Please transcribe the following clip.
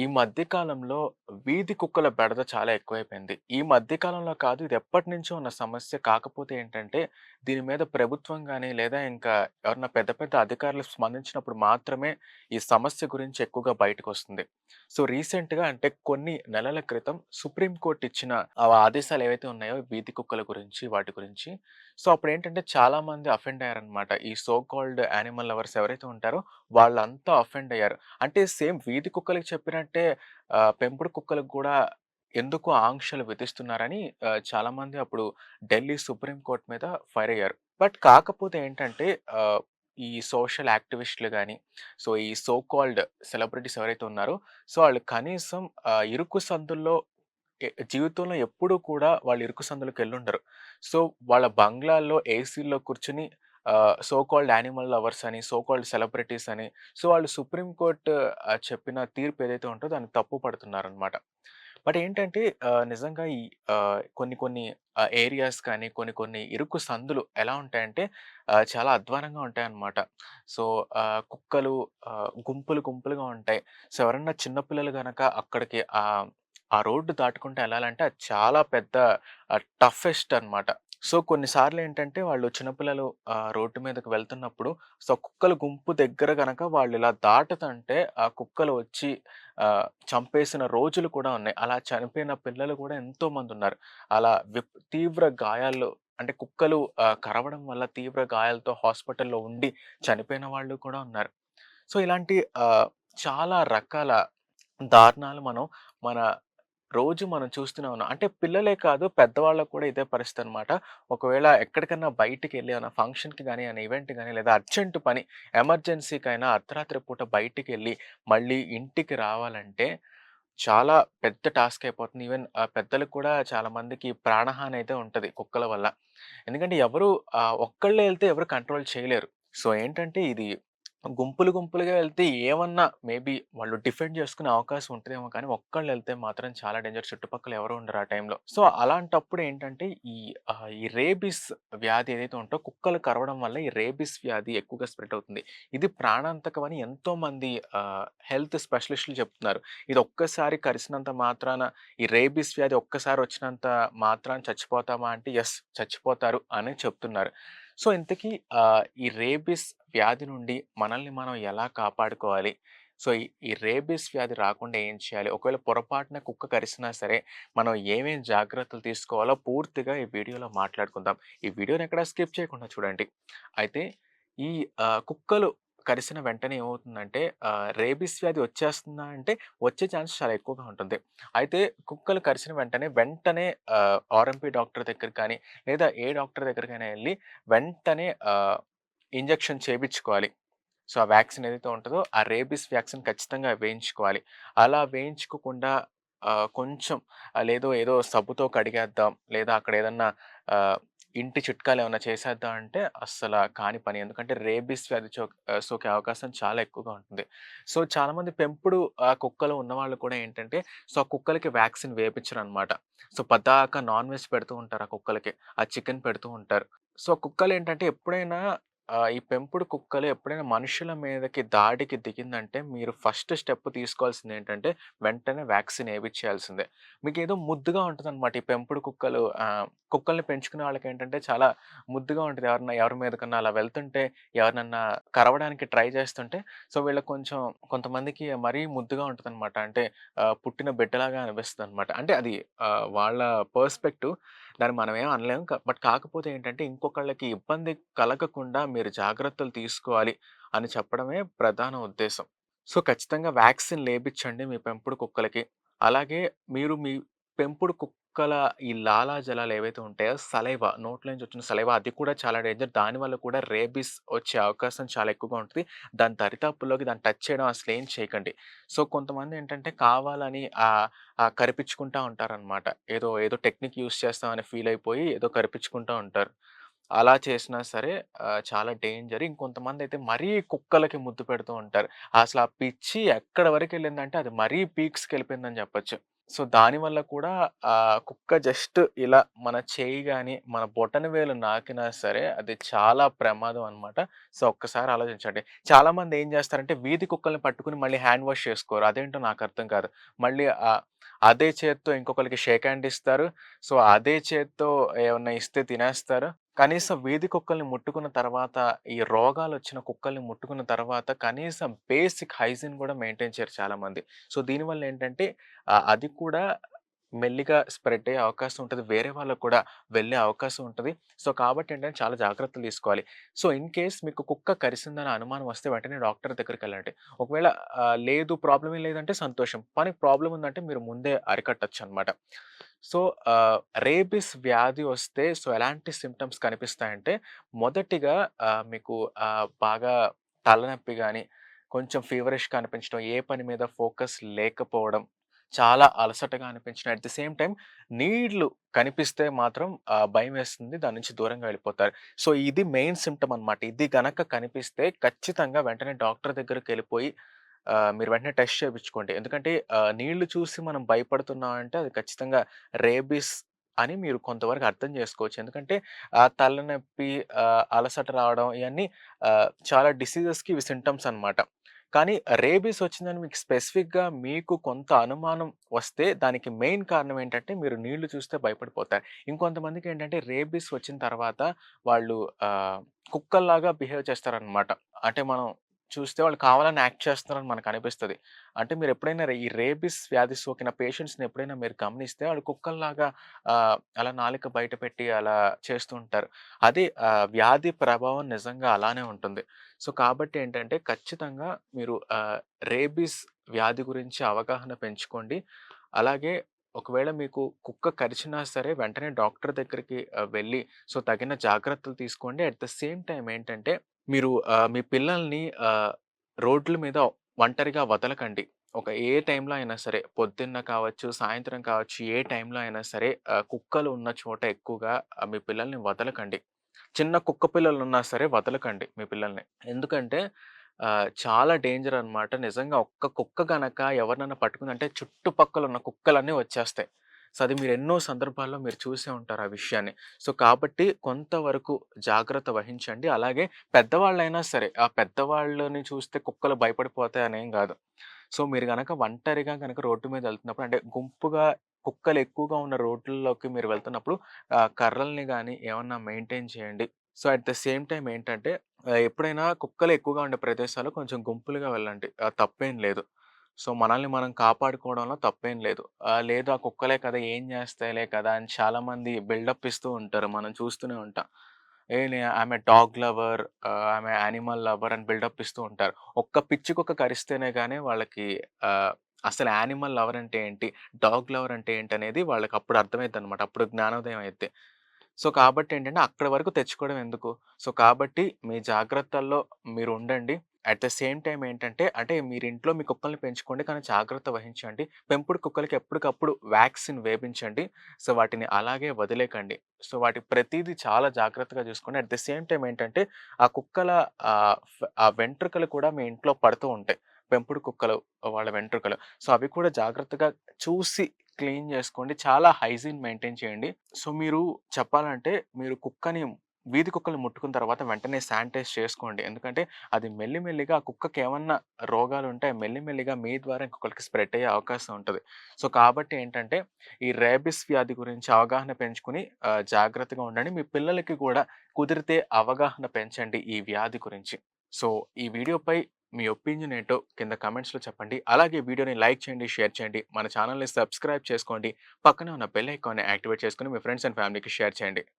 ఈ మధ్య కాలంలో వీధి కుక్కల బెడద చాలా ఎక్కువైపోయింది. ఈ మధ్య కాలంలో కాదు ఇది ఎప్పటినుంచో ఉన్న సమస్య. కాకపోతే ఏంటంటే దీని మీద ప్రభుత్వం కానీ లేదా ఇంకా ఎవరన్నా పెద్ద పెద్ద అధికారులు స్పందించినప్పుడు మాత్రమే ఈ సమస్య గురించి ఎక్కువగా బయటకొస్తుంది. సో రీసెంట్‌గా అంటే కొన్ని నెలల క్రితం సుప్రీం కోర్ట్ ఇచ్చిన ఆ ఆదేశాలు ఏవైతే ఉన్నాయో వీధి కుక్కల గురించి, వాటి గురించి. సో అప్పుడు ఏంటంటే చాలామంది అఫెండ్ అయ్యారనమాట. ఈ సో కాల్డ్ యానిమల్ లవర్స్ ఎవరైతే ఉంటారో వాళ్ళంతా అఫెండ్ అయ్యారు. అంటే సేమ్ వీధి కుక్కలకి చెప్పినట్టు ఆహ్, పెంపుడు కుక్కలకు కూడా ఎందుకు ఆంక్షలు విధిస్తున్నారని చాలా చాలామంది అప్పుడు ఢిల్లీ సుప్రీం కోర్ట్ మీద ఫైర్ అయ్యారు. బట్ కాకపోతే ఏంటంటే ఈ సోషల్ యాక్టివిస్ట్‌లు కానీ సో ఈ సో కాల్డ్ సెలబ్రిటీస్ ఎవరైతే ఉన్నారో, సో వాళ్ళు కనీసం ఇరుకు సందుల్లో జీవితంలో ఎప్పుడూ కూడా వాళ్ళు ఇరుకు సందులకెళ్ళుండరు. సో వాళ్ళ బంగ్లాల్లో ఏసీల్లో కూర్చుని సో కాల్డ్ యానిమల్ లవర్స్ అని, సో కాల్డ్ సెలబ్రిటీస్ అని, సో వాళ్ళు సుప్రీంకోర్టు చెప్పిన తీర్పు ఏదైతే ఉంటుందో దాన్ని తప్పు పడుతున్నారనమాట. బట్ ఏంటంటే నిజంగా ఈ కొన్ని కొన్ని ఏరియాస్ కానీ, కొన్ని కొన్ని ఇరుకు సందులు ఎలా ఉంటాయంటే చాలా అధ్వానంగా ఉంటాయన్నమాట. సో కుక్కలు గుంపులు గుంపులుగా ఉంటాయి. సో ఎవరన్నా చిన్నపిల్లలు కనుక అక్కడికి ఆ రోడ్డు దాటుకుంటూ వెళ్ళాలంటే అది చాలా పెద్ద టఫెస్ట్ అనమాట. సో కొన్నిసార్లు ఏంటంటే వాళ్ళు చిన్నపిల్లలు రోడ్డు మీదకి వెళ్తున్నప్పుడు సో కుక్కల గుంపు దగ్గర గనక ఇలా దాటుతుంటే ఆ కుక్కలు వచ్చి చంపేసిన రోజులు కూడా ఉన్నాయి. అలా చనిపోయిన పిల్లలు కూడా ఎంతో మంది ఉన్నారు అలా విప్ తీవ్ర గాయాల్లో అంటే కుక్కలు కరవడం వల్ల తీవ్ర గాయాలతో హాస్పిటల్‌లో ఉండి చనిపోయిన వాళ్ళు కూడా ఉన్నారు. సో ఇలాంటి చాలా రకాల దారుణాలు మనం మన రోజు మనం చూస్తూనే ఉన్నాం. అంటే పిల్లలే కాదు పెద్దవాళ్ళకి కూడా ఇదే పరిస్థితి అనమాట ఒకవేళ ఎక్కడికైనా బయటికి వెళ్ళి ఏమైనా ఫంక్షన్‌కి కానీ ఏమైనా ఈవెంట్ కానీ లేదా అర్జెంట్ పని ఎమర్జెన్సీకైనా అర్ధరాత్రి పూట బయటికి వెళ్ళి మళ్ళీ ఇంటికి రావాలంటే చాలా పెద్ద టాస్క్ అయిపోతుంది. ఈవెన్ పెద్దలకు కూడా చాలా మందికి ప్రాణహాని అయితే ఉంటుంది కుక్కల వల్ల. ఎందుకంటే ఎవరు ఒక్కళ్ళే వెళ్తే ఎవరు కంట్రోల్ చేయలేరు. సో ఏంటంటే ఇది గుంపులు గుంపులుగా వెళ్తే ఏమన్నా మేబీ వాళ్ళు డిఫెండ్ చేసుకునే అవకాశం ఉంటుందేమో కానీ ఒక్కళ్ళు వెళ్తే మాత్రం చాలా డేంజర్. చుట్టుపక్కల ఎవరు ఉండరు ఆ టైంలో. సో అలాంటప్పుడు ఏంటంటే ఈ ఈ రేబీస్ వ్యాధి ఏదైతే ఉంటో కుక్కలు కరవడం వల్ల ఈ రేబీస్ వ్యాధి ఎక్కువగా స్ప్రెడ్ అవుతుంది. ఇది ప్రాణాంతకం అని ఎంతోమంది మంది హెల్త్ స్పెషలిస్టులు చెప్తున్నారు. ఇది ఒక్కసారి కరిసినంత మాత్రాన ఈ రేబీస్ వ్యాధి ఒక్కసారి వచ్చినంత మాత్రాన చచ్చిపోతామా అంటే ఎస్ చచ్చిపోతారు అని చెప్తున్నారు. సో ఇంతకీ ఈ రేబీస్ వ్యాధి నుండి మనల్ని మనం ఎలా కాపాడుకోవాలి? సో ఈ ఈ రేబీస్ వ్యాధి రాకుండా ఏం చేయాలి? ఒకవేళ పొరపాటున కుక్క కరిసినా సరే మనం ఏమేం జాగ్రత్తలు తీసుకోవాలో పూర్తిగా ఈ వీడియోలో మాట్లాడుకుందాం. ఈ వీడియోని ఎక్కడ స్కిప్ చేయకుండా చూడండి. అయితే ఈ ఆహ్, కుక్కలు కరిసిన వెంటనే ఏమవుతుందంటే రేబిస్ వ్యాధి వచ్చేస్తుందా అంటే వచ్చే ఛాన్స్ చాలా ఎక్కువగా ఉంటుంది. అయితే కుక్కలు కరిసిన వెంటనే వెంటనే ఆర్ఎంపీ డాక్టర్ దగ్గర కానీ లేదా ఏ డాక్టర్ దగ్గరికైనా వెళ్ళి వెంటనే ఇంజెక్షన్ చేపించుకోవాలి. సో ఆ వ్యాక్సిన్ ఏదైతే ఉంటుందో ఆ రేబీస్ వ్యాక్సిన్ ఖచ్చితంగా వేయించుకోవాలి. అలా వేయించుకోకుండా కొంచెం లేదో ఏదో సబ్బుతో కడిగేద్దాం లేదా అక్కడ ఏదన్నా ఇంటి చిట్కాలు ఏమైనా చేసేద్దాం అంటే అస్సలు కాని పని. ఎందుకంటే రేబీస్ వ్యాధి చో సోకే అవకాశం చాలా ఎక్కువగా ఉంటుంది. సో చాలామంది పెంపుడు ఆ కుక్కలు ఉన్నవాళ్ళు కూడా ఏంటంటే సో ఆ కుక్కలకి వ్యాక్సిన్ వేపించరనమాట. సో పద్దాక నాన్ వెజ్ పెడుతూ ఉంటారు ఆ కుక్కలకి. ఆ చికెన్ పెడుతూ ఉంటారు. సో కుక్కలు ఏంటంటే ఎప్పుడైనా ఈ పెంపుడు కుక్కలు ఎప్పుడైనా మనుషుల మీదకి దాడికి దిగిందంటే మీరు ఫస్ట్ స్టెప్ తీసుకోవాల్సింది ఏంటంటే వెంటనే వ్యాక్సిన్ వేయించాల్సిందే మీకు ఏదో ముద్దుగా ఉంటదనమాట ఈ పెంపుడు కుక్కలు ఆహ్, కుక్కల్ని పెంచుకునే వాళ్ళకేంటంటే చాలా ముద్దుగా ఉంటుంది ఎవరన్నా ఎవరి మీదకన్నా అలా వెళ్తుంటే ఎవరినన్నా కరవడానికి ట్రై చేస్తుంటే సో వీళ్ళకి కొంచెం కొంతమందికి మరీ ముద్దుగా ఉంటదనమాట. అంటే పుట్టిన బిడ్డలాగా అనిపిస్తుంది అనమాట అంటే అది వాళ్ళ పర్స్పెక్టివ్. దాన్ని మనమేం అనలేం. బట్ కాకపోతే ఏంటంటే ఇంకొకళ్ళకి ఇబ్బంది కలగకుండా మీరు జాగ్రత్తలు తీసుకోవాలి అని చెప్పడమే ప్రధాన ఉద్దేశం. సో ఖచ్చితంగా వ్యాక్సిన్ లేపించండి మీ పెంపుడు కుక్కలకి. అలాగే మీరు మీ పెంపుడు కుక్కల ఈ లాలాజలాలు ఏవైతే ఉంటాయో సలైవా నోట్లో నుంచి వచ్చిన సలైవా అది కూడా చాలా డేంజర్. దానివల్ల కూడా రేబీస్ వచ్చే అవకాశం చాలా ఎక్కువగా ఉంటుంది దాని దరిదాపుల్లోకి దాన్ని టచ్ చేయడం అసలేం చేయకండి. సో కొంతమంది ఏంటంటే కావాలని కరిపించుకుంటా ఉంటారనమాట. ఏదో ఏదో టెక్నిక్ యూజ్ చేస్తామని ఫీల్ అయిపోయి ఏదో కరిపించుకుంటా ఉంటారు. అలా చేసినా సరే చాలా డేంజర్. ఇంకొంతమంది అయితే మరీ కుక్కలకి ముద్దు పెడుతూ ఉంటారు. అసలు ఆ పిచ్చి వరకు వెళ్ళిందంటే అది మరీ పీక్స్కి వెళ్ళిపోయిందని చెప్పచ్చు సో, దానివల్ల కూడా ఆ కుక్క జస్ట్ ఇలా మన చేయి కానీ మన బొటన వేలు నాకినా సరే అది చాలా ప్రమాదం అనమాట. సో, ఒక్కసారి ఆలోచించండి. చాలా మంది ఏం చేస్తారంటే వీధి కుక్కల్ని పట్టుకుని మళ్ళీ హ్యాండ్ వాష్ చేసుకోరు. అదేంటో నాకు అర్థం కాదు. మళ్ళీ అదే చేత్తో ఇంకొకరికి షేక్ హ్యాండ్ ఇస్తారు. సో, అదే చేత్తో ఏమన్నా ఇస్తే తినేస్తారు. కనీసం వీధి కుక్కల్ని ముట్టుకున్న తర్వాత, ఈ రోగాలొచ్చిన కుక్కల్ని ముట్టుకున్న తర్వాత కనీసం బేసిక్ హైజీన్ కూడా మెయింటైన్ చేయరు చాలామంది. సో, దీనివల్ల ఏంటంటే అది కూడా మెల్లిగా స్ప్రెడ్ అయ్యే అవకాశం ఉంటుంది వేరే వాళ్ళకు కూడా వెళ్ళే అవకాశం ఉంటుంది సో, కాబట్టి ఏంటంటే చాలా జాగ్రత్తలు తీసుకోవాలి. సో, ఇన్ కేస్ మీకు కుక్క కరిసిందని అనుమానం వస్తే వెంటనే డాక్టర్ దగ్గరికి వెళ్ళండి ఒకవేళ లేదు ప్రాబ్లం ఏం లేదంటే సంతోషం. కానీ ప్రాబ్లం ఉందంటే మీరు ముందే అరికట్టొచ్చనమాట. సో, రేబిస్ రేబీస్ వ్యాధి వస్తే సో, ఎలాంటి సిమ్టమ్స్ కనిపిస్తాయంటే మొదటిగా మీకు బాగా తలనొప్పి కానీ కొంచెం ఫీవరిష్‌గా అనిపించడం, ఏ పని మీద ఫోకస్ లేకపోవడం, చాలా అలసటగా అనిపించిన అట్ ది సేమ్ టైం నీళ్ళు కనిపిస్తే మాత్రం భయం వేస్తుంది దాని నుంచి దూరంగా వెళ్ళిపోతారు. సో, ఇది మెయిన్ సిమ్టమ్ అనమాట. ఇది గనక కనిపిస్తే ఖచ్చితంగా వెంటనే డాక్టర్ దగ్గరికి వెళ్ళిపోయి మీరు వెంటనే టెస్ట్ చేపించుకోండి. ఎందుకంటే నీళ్ళు చూసి మనం భయపడుతున్నాం అంటే అది ఖచ్చితంగా రేబీస్ అని మీరు కొంతవరకు అర్థం చేసుకోవచ్చు. ఎందుకంటే ఆ తలనొప్పి, అలసట రావడం ఇవన్నీ చాలా డిసీజెస్‌కి ఇవి సింప్టమ్స్ అనమాట. కానీ రేబీస్ వచ్చిందని మీకు స్పెసిఫిక్‌గా మీకు కొంత అనుమానం వస్తే దానికి మెయిన్ కారణం ఏంటంటే మీరు నీళ్ళు చూస్తే భయపడిపోతారు. ఇంకొంతమందికి ఏంటంటే రేబీస్ వచ్చిన తర్వాత వాళ్ళు కుక్కల్లాగా బిహేవ్ చేస్తారనమాట. అంటే మనం చూస్తే వాళ్ళు కావాలని యాక్ట్ చేస్తున్నారని మనకు అనిపిస్తుంది అంటే మీరు ఎప్పుడైనా ఈ రేబీస్ వ్యాధి సోకిన పేషెంట్స్‌ని ఎప్పుడైనా మీరు గమనిస్తే వాళ్ళు కుక్కల్లాగా అలా నాలుక బయట పెట్టి అలా చేస్తూ ఉంటారు. అది వ్యాధి ప్రభావం నిజంగా అలానే ఉంటుంది. సో, కాబట్టి ఏంటంటే ఖచ్చితంగా మీరు రేబిస్ రేబీస్ వ్యాధి గురించి అవగాహన పెంచుకోండి. అలాగే ఒకవేళ మీకు కుక్క కరిచినా సరే వెంటనే డాక్టర్ దగ్గరికి వెళ్ళి సో, తగిన జాగ్రత్తలు తీసుకోండి. అట్ ద సేమ్ టైం ఏంటంటే మీరు ఆహ్, మీ పిల్లల్ని ఆహ్, రోడ్ల మీద ఒంటరిగా వదలకండి. ఒక ఏ టైంలో అయినా సరే పొద్దున్న కావచ్చు, సాయంత్రం కావచ్చు, ఏ టైంలో అయినా సరే ఆహ్, కుక్కలు ఉన్న చోట ఎక్కువగా ఆహ్, మీ పిల్లల్ని వదలకండి. చిన్న కుక్క పిల్లలున్నా సరే వదలకండి మీ పిల్లల్ని. ఎందుకంటే ఆహ్, చాలా డేంజర్ అనమాట. నిజంగా ఒక్క కుక్క గనక ఎవరినైనా పట్టుకుందంటే చుట్టుపక్కల ఉన్న కుక్కలన్నీ వచ్చేస్తాయి. సో, అది మీరు ఎన్నో సందర్భాల్లో మీరు చూసే ఉంటారు ఆ విషయాన్ని. సో, కాబట్టి కొంతవరకు జాగ్రత్త వహించండి. అలాగే పెద్దవాళ్ళైనా సరే, ఆ పెద్దవాళ్ళని చూస్తే కుక్కలు భయపడిపోతాయనేం కాదు సో, మీరు కనుక ఒంటరిగా కనుక రోడ్డు మీద వెళ్తున్నప్పుడు అంటే గుంపుగా కుక్కలు ఎక్కువగా ఉన్న రోడ్లలోకి మీరు వెళ్తున్నప్పుడు కర్రల్ని కానీ ఏమన్నా మెయింటైన్ చేయండి. So, at the same time ఏంటంటే ఎప్పుడైనా కుక్కలు ఎక్కువగా ఉండే ప్రదేశాలు కొంచెం గుంపులుగా వెళ్ళండి. తప్పేం లేదు. సో, మనల్ని మనం కాపాడుకోవడంలో తప్పేం లేదు. లేదు ఆ కుక్కలే కదా! ఏం చేస్తాయిలే కదా! అని చాలామంది బిల్డప్ ఇస్తూ ఉంటారు. మనం చూస్తూనే ఉంటాం. ఏ నే ఆమె డాగ్ లవర్ ఆమె యానిమల్ లవర్ అని బిల్డప్ ఇస్తూ ఉంటారు. ఒక్క పిచ్చి కుక్క కరిస్తేనే కానీ వాళ్ళకి అసలు యానిమల్ లవర్ అంటే ఏంటి? డాగ్ లవర్ అంటే ఏంటి అనేది వాళ్ళకి అప్పుడు జ్ఞానోదయం అయితే సో, కాబట్టి ఏంటంటే అక్కడి వరకు తెచ్చుకోవడం ఎందుకు? సో, కాబట్టి మీ జాగ్రత్తల్లో మీరు ఉండండి అట్ ద సేమ్ టైం ఏంటంటే అంటే మీరు ఇంట్లో మీ కుక్కల్ని పెంచుకోండి. కానీ జాగ్రత్త వహించండి. పెంపుడు కుక్కలకి ఎప్పటికప్పుడు వ్యాక్సిన్ వేపించండి. సో, వాటిని అలాగే వదిలేకండి. సో, వాటి ప్రతిదీ చాలా జాగ్రత్తగా చూసుకోండి. అట్ ద సేమ్ టైం ఏంటంటే ఆ కుక్కల ఆ వెంట్రుకలు కూడా మీ ఇంట్లో పడుతూ ఉంటాయి. పెంపుడు కుక్కలు వాళ్ళ వెంట్రుకలు. సో, అవి కూడా జాగ్రత్తగా చూసి క్లీన్ చేసుకోండి. చాలా హైజీన్ మెయింటైన్ చేయండి. సో, మీరు చెప్పాలంటే మీరు కుక్కని వీధి కుక్కలు ముట్టుకున్న తర్వాత వెంటనే శానిటైజ్ చేసుకోండి. ఎందుకంటే అది మెల్లి మెల్లిగా కుక్కకి ఏమన్నా రోగాలుంటే మెల్లి మెల్లిమెల్లిగా మీ ద్వారా కుక్కలకి స్ప్రెడ్ అయ్యే అవకాశం ఉంటుంది సో, కాబట్టి ఏంటంటే ఈ రేబీస్ వ్యాధి గురించి అవగాహన పెంచుకొని జాగ్రత్తగా ఉండండి. మీ పిల్లలకి కూడా కుదిరితే అవగాహన పెంచండి ఈ వ్యాధి గురించి. సో, ఈ వీడియోపై మీ ఒపీనియన్ ఏంటో కింద కమెంట్స్లో చెప్పండి. అలాగే వీడియోని లైక్ చేయండి, షేర్ చేయండి. మన ఛానల్ని సబ్స్క్రైబ్ చేసుకోండి. పక్కనే ఉన్న బెల్ ఐకాన్‌ని యాక్టివేట్ చేసుకుని మీ ఫ్రెండ్స్ అండ్ ఫ్యామిలీకి షేర్ చేయండి.